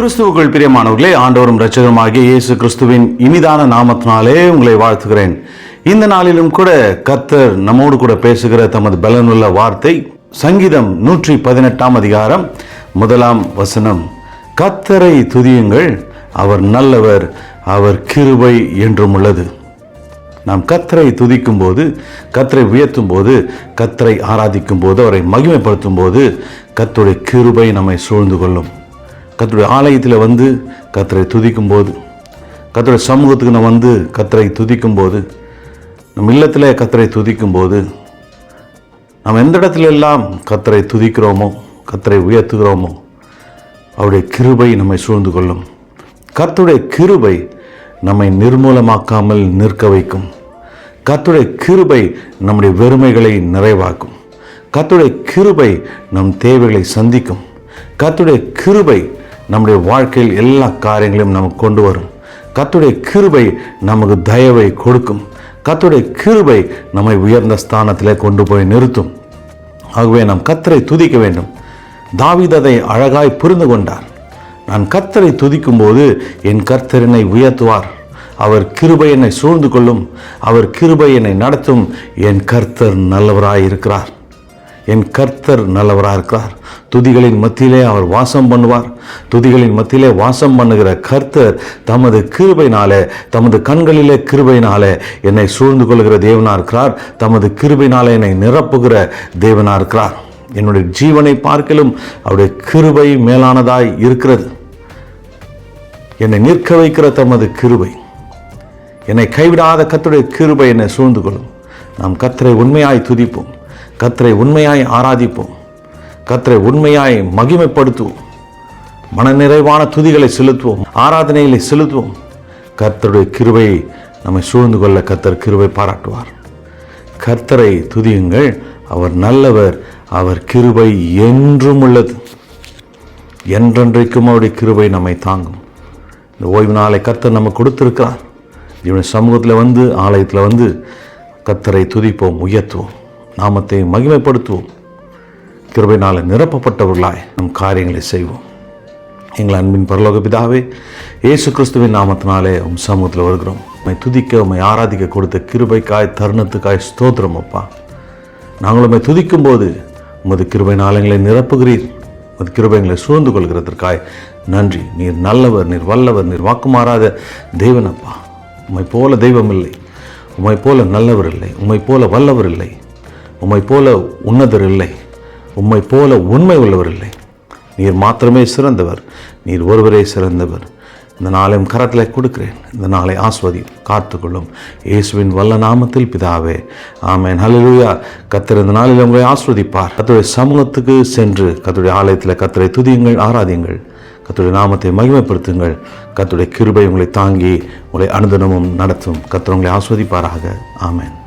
கிறிஸ்துவுக்குள் பிரியமானவர்களே ஆண்டவரும் இரட்சகருமாகிய இயேசு கிறிஸ்துவின் இனிதான நாமத்தினாலே உங்களை வாழ்த்துகிறேன். இந்த நாளிலும் கூட கர்த்தர் நம்மோடு கூட பேசுகிற தமது பலனுள்ள வார்த்தை சங்கீதம் நூற்றி பதினெட்டாம் அதிகாரம் முதலாம் வசனம். கத்தரை துதியுங்கள் அவர் நல்லவர் அவர் கிருபை என்றும் உள்ளது. நாம் கத்தரை துதிக்கும் போது கத்தரை உயர்த்தும் போது கத்தரை ஆராதிக்கும் போது அவரை மகிமைப்படுத்தும் போது கத்தருடைய கிருபை நம்மை சூழ்ந்து கொள்ளும். கத்தருடைய ஆலயத்தில் வந்து கத்தரை துதிக்கும் போது கத்தருடைய சமூகத்துக்கு நம்ம வந்து கத்தரை துதிக்கும் போது நம் இல்லத்தில் கத்தரை துதிக்கும் போது நாம் எந்த இடத்துல எல்லாம் கத்தரை துதிக்கிறோமோ கத்தரை உயர்த்துகிறோமோ அவருடைய கிருபை நம்மை சூழ்ந்து கொள்ளும். கத்துடைய கிருபை நம்மை நிர்மூலமாக்காமல் நிற்க வைக்கும். கத்துடைய கிருபை நம்முடைய வெறுமைகளை நிறைவாக்கும். கத்துடைய கிருபை நம் தேவைகளை சந்திக்கும். கத்துடைய கிருபை நம்முடைய வாழ்க்கையில் எல்லா காரியங்களையும் நமக்கு கொண்டு வரும். கத்துடைய கிருபை நமக்கு தயவை கொடுக்கும். கத்துடைய கிருபை நம்மை உயர்ந்த ஸ்தானத்திலே கொண்டு போய் நிறுத்தும். ஆகவே நாம் கத்தரை துதிக்க வேண்டும். தாவிததை அழகாய் புரிந்து கொண்டார். நான் கத்தரை துதிக்கும் போது என் கர்த்தரனை உயர்த்துவார். அவர் கிருபை என்னை சூழ்ந்து கொள்ளும். அவர் கிருபை என்னை நடத்தும். என் கர்த்தர் நல்லவராய் இருக்கிறார். என் கர்த்தர் நல்லவராக இருக்கிறார். துதிகளின் மத்தியிலே அவர் வாசம் பண்ணுவார். துதிகளின் மத்தியிலே வாசம் பண்ணுகிற கர்த்தர் தமது கிருபைனாலே தமது கண்களிலே கிருபைனாலே என்னை சூழ்ந்து கொள்கிற தேவனா இருக்கிறார். தமது கிருபைனாலே என்னை நிரப்புகிற தேவனா இருக்கிறார். என்னுடைய ஜீவனை பார்க்கலும் அவருடைய கிருபை மேலானதாய் இருக்கிறது. என்னை நிற்க வைக்கிற தமது கிருபை என்னை கைவிடாத கத்துடைய கிருபை என்னை சூழ்ந்து கொள்ளும். நாம் கத்தரை உண்மையாய் துதிப்போம். கத்தரை உண்மையாய் ஆராதிப்போம். கத்தரை உண்மையாய் மகிமைப்படுத்துவோம். மனநிறைவான துதிகளை செலுத்துவோம். ஆராதனைகளை செலுத்துவோம். கர்த்தருடைய கிருவை நம்மை சூழ்ந்து கொள்ள கர்த்தர் கிருவை பாராட்டுவார். கர்த்தரை துதியுங்கள். அவர் நல்லவர். அவர் கிருபை என்றும் உள்ளது. என்றென்றைக்கும் அவருடைய கிருபை நம்மை தாங்கும். இந்த ஓய்வு நாளை கர்த்தர் நம்ம கொடுத்துருக்கிறார். இவனுடைய சமூகத்தில் வந்து ஆலயத்தில் வந்து கர்த்தரை துதிப்போம் உயர்த்துவோம். நாமத்தை மகிமைப்படுத்துவோம். கிருபைனால நிரப்பப்பட்டவர்களாய் நம் காரியங்களை செய்வோம். எங்கள் அன்பின் பரலோக பிதாவே இயேசு கிறிஸ்துவின் நாமத்தினாலே உம் சமூகத்தில் வருகிறோம். உம்மை துதிக்க உண்மை ஆராதிக்க கொடுத்த கிருபைக்காய் தருணத்துக்காய் ஸ்தோத்திரம் அப்பா. நாங்கள் உம்மை துதிக்கும் போது உமது கிருபை நாளங்களை நிரப்புகிறீர். உமது கிருபைங்களை சூழ்ந்து கொள்கிறதற்காய் நன்றி. நீர் நல்லவர் நீர் வல்லவர் நீர் வாக்குமாறாத தெய்வனப்பா உம்மை போல தெய்வம் இல்லை. உம்மை போல நல்லவர் இல்லை. உம்மை போல வல்லவர் இல்லை. உம்மை போல உன்னதர் இல்லை உம்மை போல உண்மை உள்ளவர் இல்லை நீர் மாத்திரமே சிறந்தவர். நீர் ஒருவரே சிறந்தவர். இந்த நாளையும் கரத்தில் கொடுக்கிறேன். இந்த நாளை ஆஸ்வதி காத்துக்கொள்ளும். இயேசுவின் வல்ல நாமத்தில் பிதாவே. ஆமேன். ஹalleluya. கத்தர் இந்த நாளில் உங்களை ஆஸ்வதிப்பார். கத்துடைய சமூகத்துக்கு சென்று கத்துடைய ஆலயத்தில் கத்தரை துதியுங்கள் ஆராதியுங்கள். கத்துடைய நாமத்தை மகிமைப்படுத்துங்கள். கத்துடைய கிருபை உங்களை தாங்கி உங்களை அனுதனமும் நடத்தும். கத்திர உங்களை ஆஸ்வதிப்பாராக. ஆமேன்.